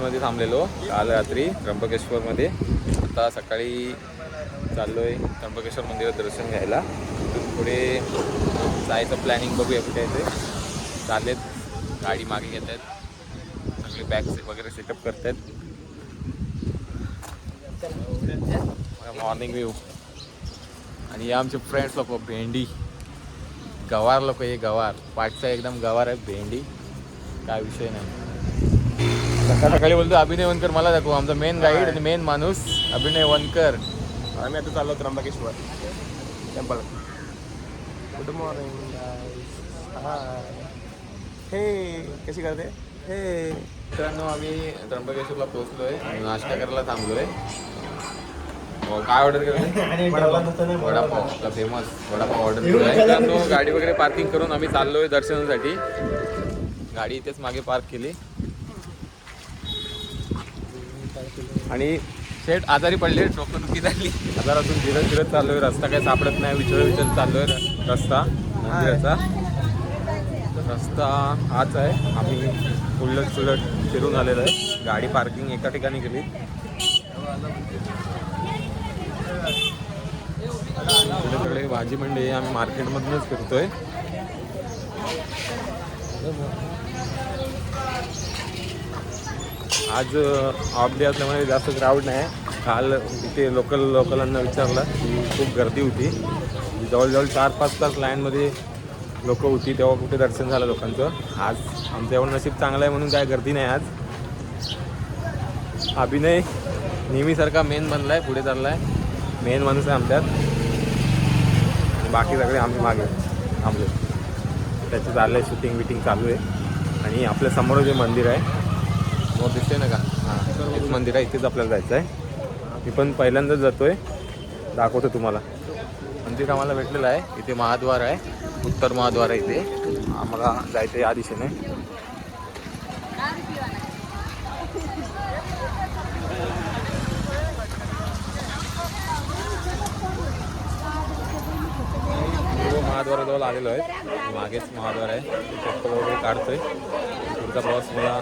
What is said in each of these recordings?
हॉटेलमध्ये थांबलेलो काल रात्री त्र्यंबकेश्वरमध्ये. आता सकाळी चाललो आहे त्र्यंबकेश्वर मंदिरात दर्शन घ्यायला. तिथून पुढे जायचं प्लॅनिंग बघूया कुठे आहे ते. गाडी मागे घेत आहेत सगळे बॅग वगैरे सेटअप करत आहेत मॉर्निंग व्ह्यू आणि हे आमचे फ्रेंड्स लोक भेंडी. गवार लोक हे गवार. पाठचा एकदम गवार आहे भेंडी. काय विषय नाही. सकाळ बोलतो अभिनय वनकर मला दाखव. आमचा मेन गाईड आणि मेन माणूस अभिनय वनकर. आम्ही आता चाललो त्र्यंबकेश्वर टेम्पल गुड मॉर्निंग हे कशी करते? हे मित्रांनो आम्ही त्र्यंबकेश्वरला पोहोचलोय आणि नाश्ता करायला थांबलोय. हो, काय ऑर्डर केलं? वडापाव. आपला फेमस वडापाव. ऑर्डर मित्रांनो गाडी वगैरे पार्किंग करून आम्ही चाललोय दर्शनासाठी. गाडी इथेच मागे पार्क केली. आणि शेट आजारी पडले डोकं झाली. आजारातून फिरत फिरत चाललोय रस्ता काही सापडत नाही विचळ विचल चाललोय रस्ता मंदिराचा. रस्ता हाच आहे आम्ही उलट सुलट फिरून आलेलो आहे. गाडी पार्किंग एका ठिकाणी केली. तिकडे भाजी मंडई आम्ही मार्केटमधूनच फिरतोय. आज ऑफ डे असल्यामुळे जास्त क्राऊड नाही. काल इथे लोकल लोकलांना विचारलं की खूप गर्दी होती. जवळजवळ चार पाच तास लाईनमध्ये लोक होती तेव्हा कुठे दर्शन झालं लोकांचं. आज आमचं एवढं नशीब चांगलं आहे म्हणून काय गर्दी नाही आज. अभिनय नेहमीसारखा मेन बनला आहे पुढे चालला आहे मेन माणूस आहे आमच्यात. बाकी सगळे आम्ही मागे थांबलो त्याचं चाललं आहे शूटिंग बिटिंग चालू आहे. आणि आपल्यासमोर जे मंदिर आहे वर दिसते ना का? हां. एक मंदिर आहे इथेच आपल्याला जायचं आहे. मी पण पहिल्यांदाच जातो आहे दाखवतो तुम्हाला. मंदिर आम्हाला भेटलेलं आहे. इथे महाद्वार आहे. उत्तर महाद्वार आहे इथे. आम्हाला जायचं आहे या दिशेने. महाद्वाराजवळ आलेलो आहे. मागेच महाद्वार आहे. चप्पल वगैरे काढतोय. पुढचा प्रवास मला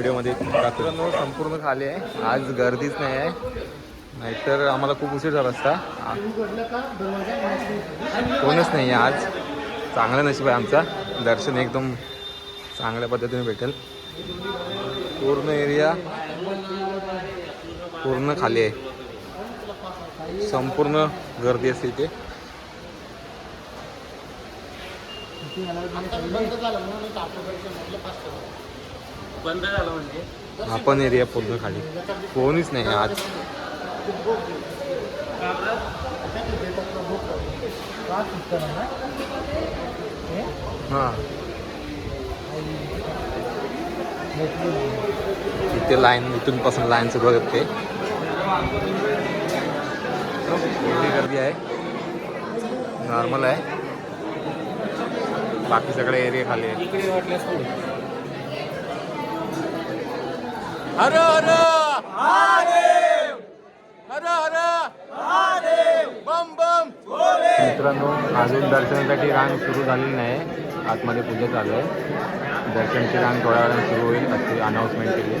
व्हिडिओमध्ये दाखवतो. संपूर्ण खाली आहे. आज गर्दीच नाही आहे. नाहीतर आम्हाला खूप उशीर झाला असता. कोणच नाही आहे आज. चांगलं नशीब आहे आमचा. दर्शन एकदम चांगल्या पद्धतीने भेटेल. पूर्ण एरिया पूर्ण खाली आहे. संपूर्ण गर्दी असते इथे. बंद झालं म्हणजे? हा पण एरिया पूर्ण खाली. कोणीच नाही आज. हां. इथे लाईन इथून पासून लाईन सुरू होते गर्दी आहे. नॉर्मल आहे. बाकी सगळे एरिया खाली आहे इकडे वाटल्यास पुढे हर हर बम बम. मित्रांनो अजून दर्शनासाठी रांग सुरू झालेली नाही. आतमध्ये पूजा चालू आहे. दर्शनची रांग थोड्या वेळाने सुरू होईल अशी अनाऊन्समेंट केली.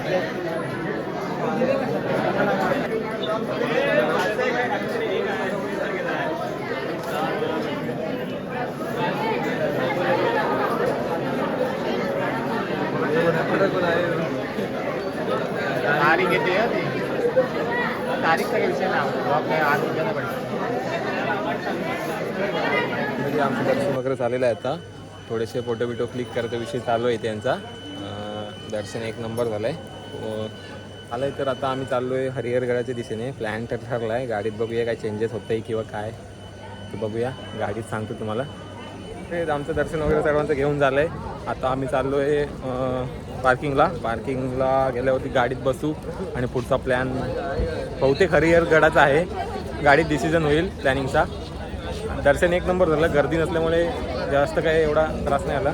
तारीख येते ती. तारीखचा काही विषय नाही आज उद्याला म्हणजे आमचं दर्शन वगैरे झालेलं आहे आता. थोडेसे फोटो बिटो क्लिक करायचा विषय चालू आहे त्यांचा. दर्शन एक नंबर झालं आहे आलं आहे तर आता आम्ही चाललो आहे हरिहरगडाच्या दिशेने. प्लॅन तर ठरला आहे गाडीत बघूया काय चेंजेस होत आहे किंवा काय. ते बघूया. गाडीत सांगतो तुम्हाला. ते आमचं दर्शन वगैरे सर्वांचं घेऊन झालं आहे आता आम्ही चाललो आहे पार्किंगला. पार्किंगला गेल्यावरती गाडीत बसू आणि पुढचा प्लॅन बहुतेक हरिहरगडाचा आहे. गाडीत डिसिजन होईल प्लॅनिंगचा दर्शन एक नंबर झालं. गर्दी नसल्यामुळे जास्त काही एवढा त्रास नाही आला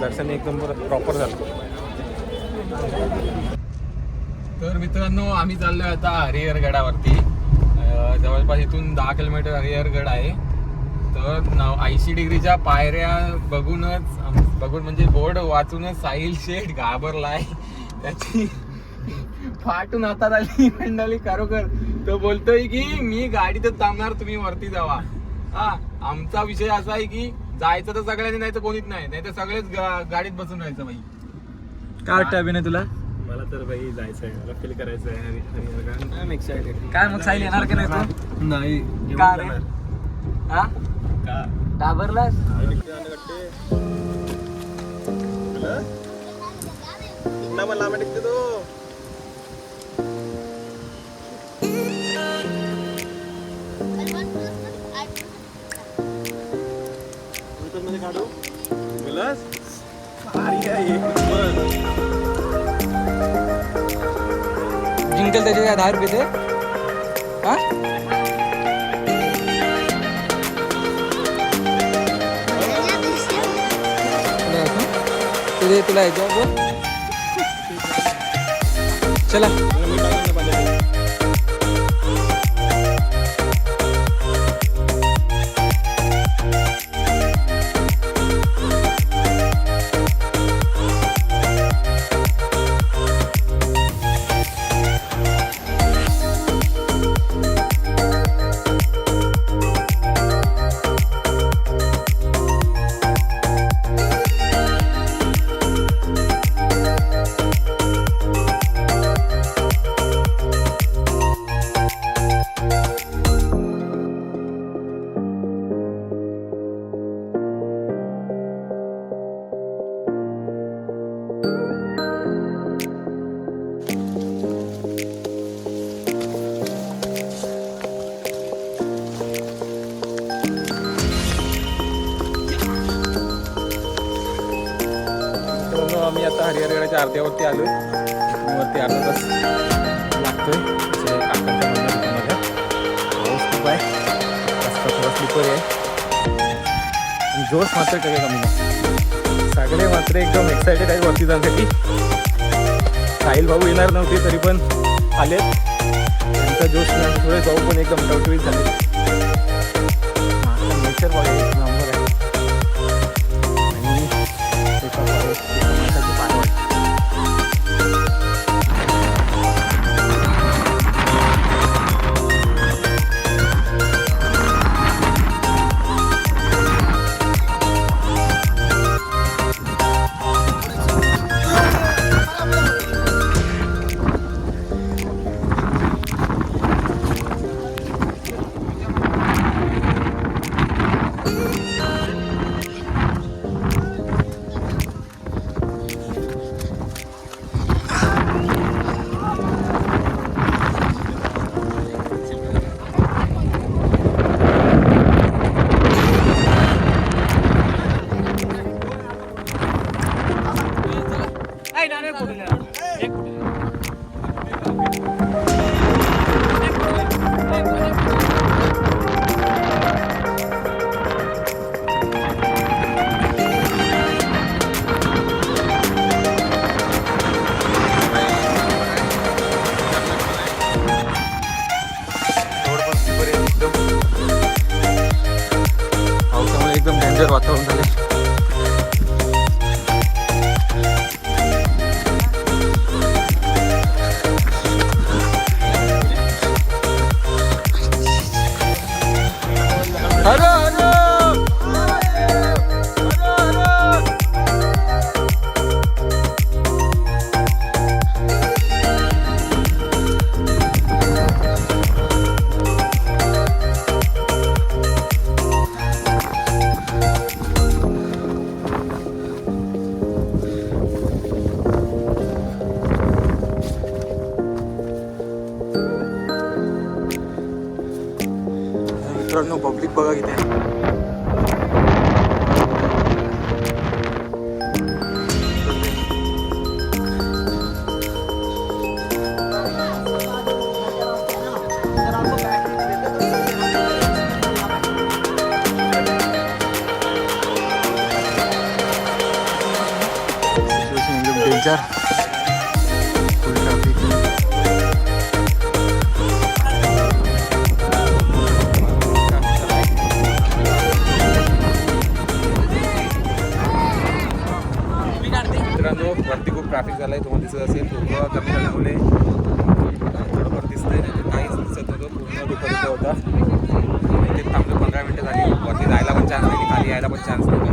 दर्शन एक नंबर प्रॉपर झालं. तर मित्रांनो आम्ही चाललोय आता हरिहरगडावरती गडावरती. जवळपास इथून दहा किलोमीटर हरिहरगड आहे. तर ऐंशी डिग्रीच्या पायऱ्या बघूनच बघून म्हणजे बोर्ड वाचूनच साहिल शेठ घाबरलाय. त्याची फाटून हातात आली मंडळी खरोखर. तो बोलतोय की मी गाडीतच थांबणार तुम्ही वरती जावा. हा आमचा विषय असा आहे की जायचं तर सगळ्यांनी नाही तर कोणीच नाही. नाही तर सगळेच गा- गाडीत बसून राहायचं बाई. काय वाटतं अभिनय तुला? मला तर बाई जायचं आहे मला फील करायचं आहे काय मग साईल येणार की नाही तू? नाही का रे? हा? का घाबरलास? मला तो. मध्ये काढू. बोलास? भारी आहे जिंकल त्याचे दहा रुपये ते? हा? तुझे तुला यायचं बोल चला. अर्ध्यावरती आलो वरती अर्धा तास लागतोय काकांच्या म्हणण्या पाऊस खूप आहे. रस्ता थोडा स्लिपर आहे. जोश मात्र काही कमी नाही. सगळे मात्र एकदम एक्सायटेड आहे वरती जाण्यासाठी. साहिल भाऊ येणार नव्हते तरी पण आले त्यांचा जोश थोडे जाऊ पण एकदम टवटवीत झाले. मित्रांनो पब्लिक बघा किती आहे. Situation एकदम डेंजर असेल धुकं कमी झाल्यामुळे थोडंफार दिसतंय. नाही काहीच दिसत नव्हतं पूर्ण धुकं होता. इथे थांबलो पंधरा मिनटं झाली. वरती जायला पण चान्स नाही खाली यायला पण चान्स नव्हता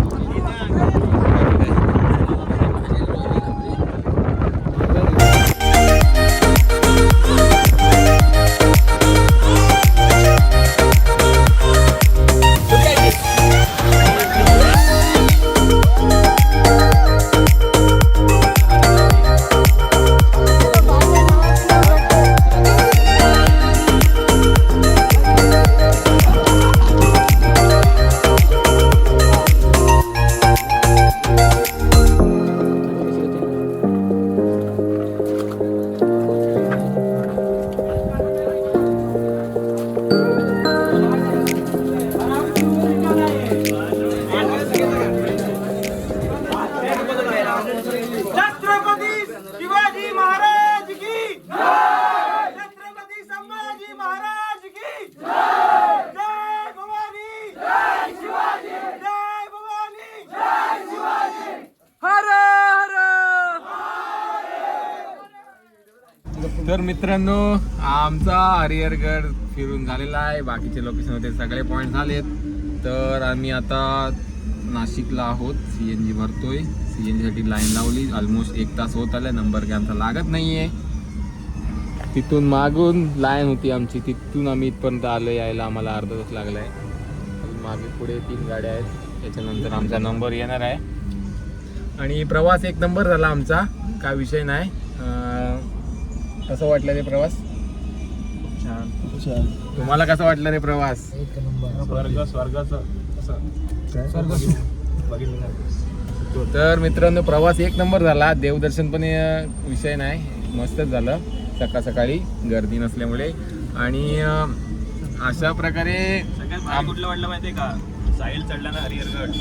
मित्रांनो आमचा हरिहरगड फिरून झालेला आहे. बाकीचे लोकेशन होते सगळे पॉईंट झालेत. तर आम्ही आता नाशिकला आहोत. सी एन जी भरतोय सी एन जीसाठी लाईन लावली. ऑलमोस्ट एक तास होत आला नंबर काय आमचा लागत नाही आहे तिथून मागून लाईन होती आमची. तिथून आम्ही इथपर्यंत आलो यायला. आम्हाला अर्धा तास लागला आहे मागे पुढे तीन गाड्या आहेत. त्याच्यानंतर आमचा नंबर येणार आहे. आणि प्रवास एक नंबर झाला आमचा. काय विषय नाही. कसं वाटलं रे प्रवास? छान. तुम्हाला कसं वाटलं रे प्रवास? स्वर्ग स्वर्गाचं तर मित्रांनो प्रवास एक नंबर झाला. देवदर्शन पण विषय नाही. मस्तच झालं. सकाळ सकाळी गर्दी नसल्यामुळे. आणि अशा प्रकारे सगळ्यात कुठलं वाटलं माहितीये का? साहिल चढला ना हरिहरगड.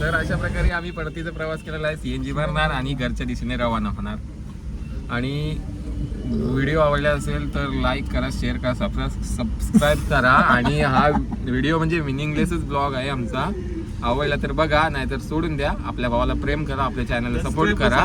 तर अशा प्रकारे आम्ही परतीचा प्रवास केलेला आहे. सी एन जी भरणार आणि घरच्या दिशेने रवाना होणार. आणि व्हिडिओ आवडला असेल तर लाईक करा शेअर करा सबस्क्राईब सबस्क्राईब करा. आणि हा व्हिडिओ म्हणजे मिनिंगलेसच ब्लॉग आहे आमचा. आवडला तर बघा नाहीतर सोडून द्या. आपल्या भावाला प्रेम करा आपल्या चॅनलला सपोर्ट करा.